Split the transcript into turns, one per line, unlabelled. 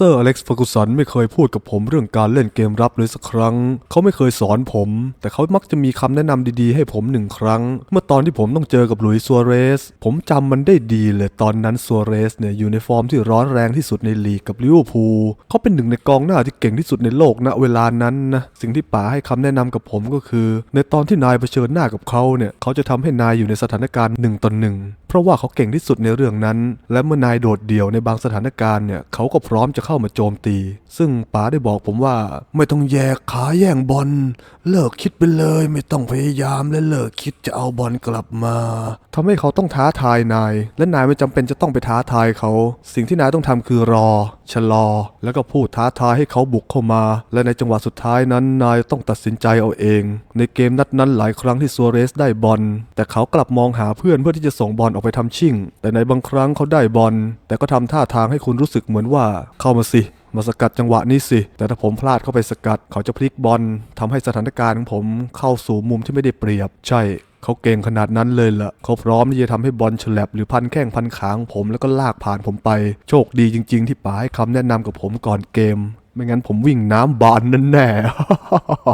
ซอร์อเล็กซ์ฟอร์กูสันไม่เคยพูดกับผมเรื่องการเล่นเกมรับเลยสักครั้ง เขาไม่เคยสอนผม แต่เขามักจะมีคำแนะนำดีๆ ให้ผมหนึ่งครั้ง เมื่อตอนที่ผมต้องเจอกับหลุยส์ซัวเรส ผมจำมันได้ดีเลยตอนนั้นซัวเรสเนี่ยอยู่ในฟอร์มที่ร้อนแรงที่สุดในลีกกับลิเวอร์พูลเขาเป็นหนึ่งในกองหน้าที่เก่งที่สุดในโลกณเวลานั้นนะสิ่งที่ป๋าให้คำแนะนำกับผมก็คือ ในตอนที่นายเผชิญหน้ากับเขาเนี่ยเขาจะทำให้นายอยู่ในสถานการณ์หนึ่งต่อหนึ่ง เพราะว่าเขาเก่งที่สุดในเรื่องนั้น และเมื่อนายโดดเดี่ยวในบางสถานการณ์เนี่ยเขาก็พร้อมจะเข้ามาโจมตี ซึ่งป๋าได้บอกผมว่าไม่ต้องแยกขาแย่งบอลเลิกคิดไปเลย ไม่ต้องพยายามและเลิกคิดจะเอาบอลกลับมาทำให้เขาต้องท้าทายนาย และนายไม่จำเป็นจะต้องไปท้าทายเขา สิ่งที่นายต้องทำคือรอ ชะลอ แล้วก็พูดท้าทายให้เขาบุกเข้ามา และในจังหวะสุดท้ายนั้นนายต้องตัดสินใจเอาเอง ในเกมนัดนั้นหลายครั้งที่ซัวเรสได้บอล แต่เขากลับมองหาเพื่อนเพื่อที่จะส่งบอลออกไปทำชิ่ง แต่ในบางครั้งเขาได้บอล แต่ก็ทำท่าทางให้คุณรู้สึกเหมือนว่าเข้ามาสิมาสกัดจังหวะนี้สิ แต่ถ้าผมพลาดเข้าไปสกัด เขาจะพลิกบอลทำให้สถานการณ์ของผมเข้าสู่มุมที่ไม่ได้เปรียบ ใช่ เขาเก่งขนาดนั้นเลยล่ะเขาพร้อมที่จะทำให้บอลฉลับหรือพันแข้งพันขาของผมแล้วก็ลากผ่านผมไป โชคดีจริง ๆ ที่ป๋าให้คำแนะนำกับผมก่อนเกม ไม่งั้นผมวิ่งน้ำบานแน่ๆ